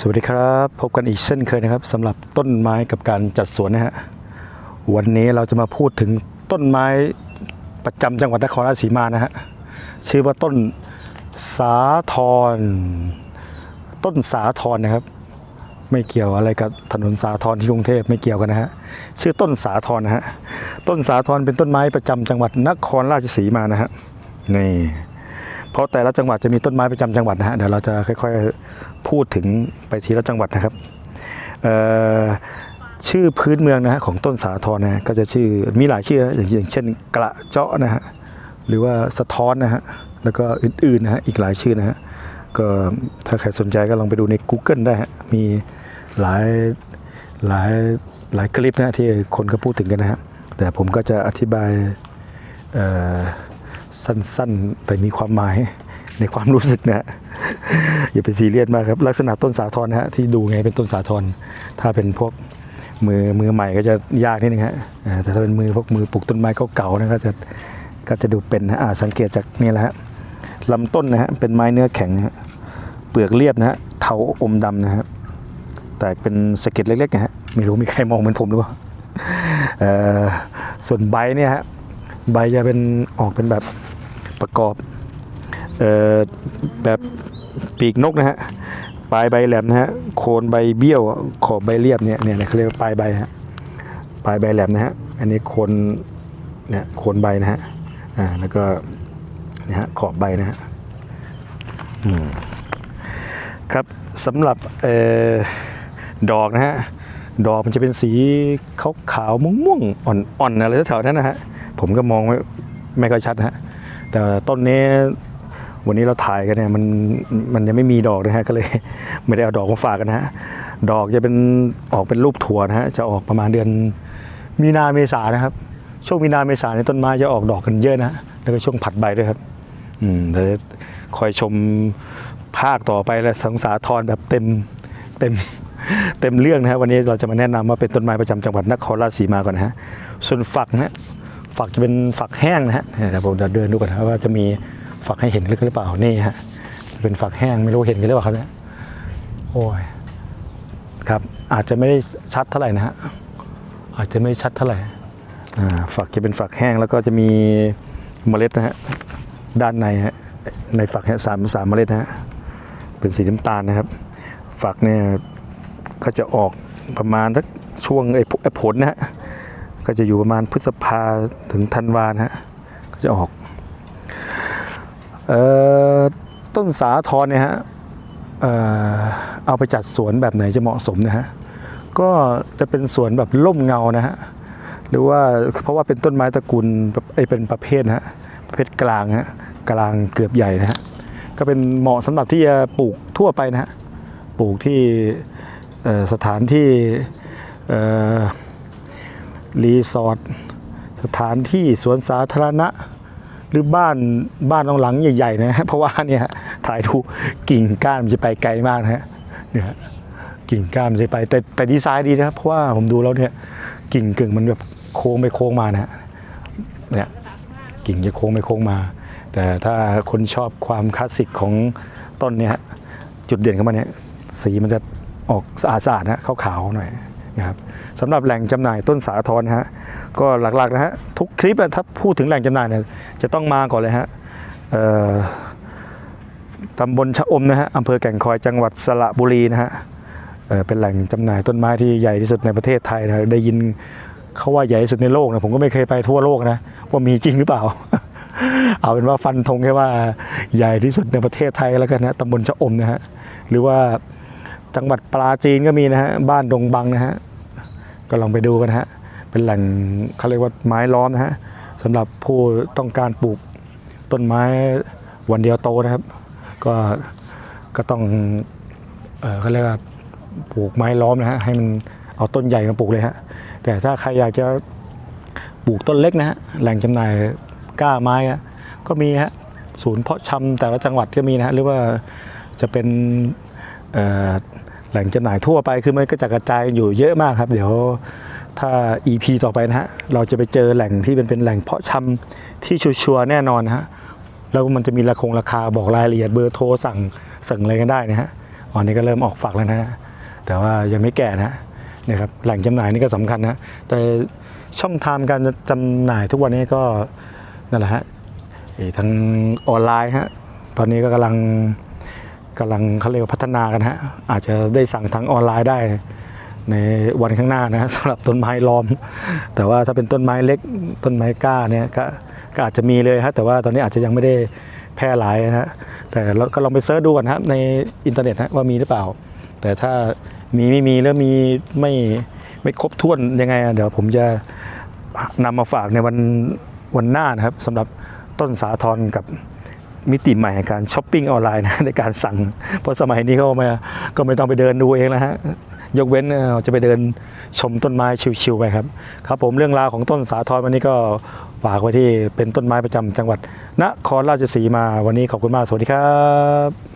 สวัสดีครับ พบกันอีกเช่นเคยนะครับสำหรับต้นไม้กับการจัดสวนนะฮะวันนี้เราจะมาพูดถึงต้นไม้ประจำจังหวัดนครราชสีมานะฮะชื่อว่าต้นสาทร ต้นสาทรนะครับ ไม่เกี่ยวอะไรกับถนนสาทรที่กรุงเทพไม่เกี่ยวกันนะฮะชื่อต้นสาทรนะฮะต้นสาทรเป็นต้นไม้ประจำจังหวัดนครราชสีมานะฮะนี่เพราะแต่ละจังหวัดจะมีต้นไม้ประจำจังหวัดนะฮะเดี๋ยวเราจะค่อยๆ พูดถึงไปทีละจังหวัดนะครับชื่อพื้นเมืองนะฮะของต้นสาทรนะฮะก็จะชื่อมีหลายชื่ออย่างเช่นกระเจาะนะฮะหรือว่าสะท้อนนะฮะแล้วก็อื่นๆนะฮะอีกหลายชื่อนะฮะก็ถ้าใครสนใจก็ลองไปดูใน Google ได้ฮะมีหลายหลายหลายคลิปนะที่คนก็พูดถึงกันนะฮะแต่ผมก็จะอธิบายสั้นๆ แต่มีความหมายในความรู้สึกนะฮะ อย่าไปซีเรียสมากครับ ลักษณะต้นสาทรนะฮะที่ดูไงเป็นต้นสาทรถ้าเป็นพวกมือมือใหม่ก็จะยากนิดนึงฮะแต่ถ้าเป็นมือพวกมือปลูกต้นไม้เก่าๆนะก็จะก็จะดูเป็นนะฮะสังเกตจากนี่แหละฮะลำต้นนะฮะเป็นไม้เนื้อแข็งฮะเปลือกเรียบนะฮะเทาอมดำนะฮะแต่เป็นสะเก็ดเล็กๆนะฮะไม่รู้มีใครมองเหมือนผมหรือเปล่าส่วนใบเนี่ยฮะใบจะเป็นออกเป็นแบบประกอบออแบบ ปีกนกนะฮะปลายใบแหลมนะฮะโคนใบเบี้ยวขอบใบเรียบเนี่ยเนี่ยเขาเรียกว่าปลายใบฮะปลายใบแหลมนะฮะอันนี้โคนเนี่ยโคนใบนะฮะอ่าแล้วก็เนี่ยฮะขอบใบนะฮะครับสำหรับเอ่อดอกนะฮะดอกมันจะเป็นสีขาวขาวๆม่วงอ่อนๆอะไรแถวๆนั้นนะฮะผมก็มองไม่ไม่ค่อยชัดฮะแต่ต้นนี้ วันนี้เราถ่ายกันเนี่ยมันมันยังไม่มีดอกนะฮะก็เลยไม่ได้เอาดอกมาฝากกันฮะดอกจะเป็นออกเป็นรูปถั่วนะฮะจะออกประมาณเดือนมีนาเมษานะครับ ช่วงมีนาเมษาในต้นไม้จะออกดอกกันเยอะนะฮะแล้วก็ช่วงผัดใบด้วยครับอืมเดี๋ยวคอยชมภาคต่อไปและสังสาทรแบบเต็มเต็มเต็มเรื่องนะฮะวันนี้เราจะมาแนะนำว่าเป็นต้นไม้ประจำจังหวัดนครราชสีมาก่อนนะฮะส่วนฝักนะฮะฝักจะเป็นฝักแห้งนะฮะเดี๋ยวผมจะเดินดูก่อนนะว่าจะมี ฝักให้เห็นหรือเปล่านี่ฮะจะเป็นฝักแห้งไม่รู้เห็นกันหรือเปล่าครับเนี่ยโอ้ยครับอาจจะไม่ได้ชัดเท่าไหร่นะฮะอาจจะไม่ชัดเท่าไหร่ฝักจะเป็นฝักแห้งแล้วก็จะมีเมล็ดนะฮะด้านในฮะในฝักสามสามเมล็ดนะฮะเป็นสีน้ำตาลนะครับ ฝักเนี่ยก็จะออกประมาณสักช่วงไอ้ผลนะฮะก็จะอยู่ประมาณพฤษภาถึงธันวานะฮะก็จะออก ต้นสาทรเนี่ยฮะเอาไปจัดสวนแบบไหนจะเหมาะสมนะฮะก็จะเป็นสวนแบบร่มเงานะฮะหรือว่าเพราะว่าเป็นต้นไม้ตระกูลแบบไอเป็นประเภทนะฮะประเภทกลางฮะกลางเกือบใหญ่นะฮะก็เป็นเหมาะสำหรับที่จะปลูกทั่วไปนะฮะปลูกที่สถานที่รีสอร์ทสถานที่สวนสาธารณะ หรือบ้านบ้านตรงหลังใหญ่ๆนะฮะเพราะว่าเนี่ยถ่ายดูกิ่งก้านมันจะไปไกลมากนะฮะเนี่ยกิ่งก้านมันจะไป แต่แต่ดีไซน์ดีนะครับเพราะว่าผมดูแล้วเนี่ยกิ่งกึ่งมันแบบโค้งไปโค้งมานะฮะเนี่ยกิ่งจะโค้งไปโค้งมา แต่ถ้าคนชอบความคลาสสิกของต้นเนี่ยจุดเด่นของมันเนี่ยสีมันจะออกสะอาดๆนะขาวๆหน่อย นะครับสำหรับแหล่งจำหน่ายต้นสาทรนะฮะก็หลักๆนะฮะทุกคลิปถ้าพูดถึงแหล่งจำหน่ายเนี่ยจะต้องมาก่อนเลยฮะตำบลชะอมนะฮะอำเภอแก่งคอยจังหวัดสระบุรีนะฮะเเป็นแหล่งจำหน่ายต้นไม้ที่ใหญ่ที่สุดในประเทศไทยนะได้ยินเขาว่าใหญ่ที่สุดในโลกนะผมก็ไม่เคยไปทั่วโลกนะว่ามีจริงหรือเปล่า เอาเป็นว่าฟันธงแค่ว่าใหญ่ที่สุดในประเทศไทยแล้วกันนะตำบลชะอมนะฮะหรือว่าจังหวัดปราจีนก็มีนะฮะบ้านดงบังนะฮะ ก็ลองไปดูกันฮะ เป็นแหล่งเขาเรียกว่าไม้ล้อมนะฮะสำหรับผู้ต้องการปลูกต้นไม้วันเดียวโตนะครับ ก็ก็ต้องเอเขาเรียกว่าปลูกไม้ล้อมนะฮะให้มันเอาต้นใหญ่มาปลูกเลยฮะแต่ถ้าใครอยากจะปลูกต้นเล็กนะฮะแหล่งจำหน่ายกล้าไม้ก็มีฮะศูนย์เพาะชำแต่ละจังหวัดก็มีนะฮะหรือว่าจะเป็นเแหล่งจำหน่ายทั่วไปคือมันก็จะกระจายอยู่เยอะมากครับ เดี๋ยวถ้า EP ต่อไปนะฮะเราจะไปเจอแหล่งที่เป็นเป็นแหล่งเพาะชำที่ชัวร์แน่นอนนะฮะแล้วมันจะมีราคงราคาบอกรายละเอียดเบอร์โทรสั่งสั่งอะไรกันได้นะฮะอ๋อนี่ก็เริ่มออกฝักแล้วนะฮะแต่ว่ายังไม่แก่นะนี่ยครับแหล่งจำหน่ายนี่ก็สำคัญนะแต่ช่องทางการจำหน่ายทุกวันนี้ก็นั่นแหละฮะไอ้งออนไลน์ฮะตอนนี้ก็กำลัง กำลังเขาเรียกว่าพัฒนากันฮะอาจจะได้สั่งทางออนไลน์ได้ในวันข้างหน้านะสำหรับต้นไม้ล้อม แต่ว่าถ้าเป็นต้นไม้เล็กต้นไม้กล้าเนี่ยก็ก็อาจจะมีเลยฮะแต่ว่าตอนนี้อาจจะยังไม่ได้แพร่หลายนะฮะแต่เราก็ลองไปเสิร์ชดูก่อนครับในอินเทอร์เน็ตฮะว่ามีหรือเปล่า แต่ถ้ามีไม่มีแล้วมีไม่ไม่ครบถ้วนยังไงเดี๋ยวผมจะนำมาฝากในวันวันหน้านะครับสำหรับต้นสาทรกับ มิติใหม่การช้อปปิ้งออนไลน์นะในการสั่ง เพราะสมัยนี้เขามาก็ไม่ต้องไปเดินดูเองแล้วฮะยกเว้นเอ่อจะไปเดินชมต้นไม้ชิวๆไปครับครับผมเรื่องราวของต้นสาทรวันนี้ก็ฝากไว้ที่เป็นต้นไม้ประจำจังหวัดนครราชสีมาวันนี้ขอบคุณมากสวัสดีครับ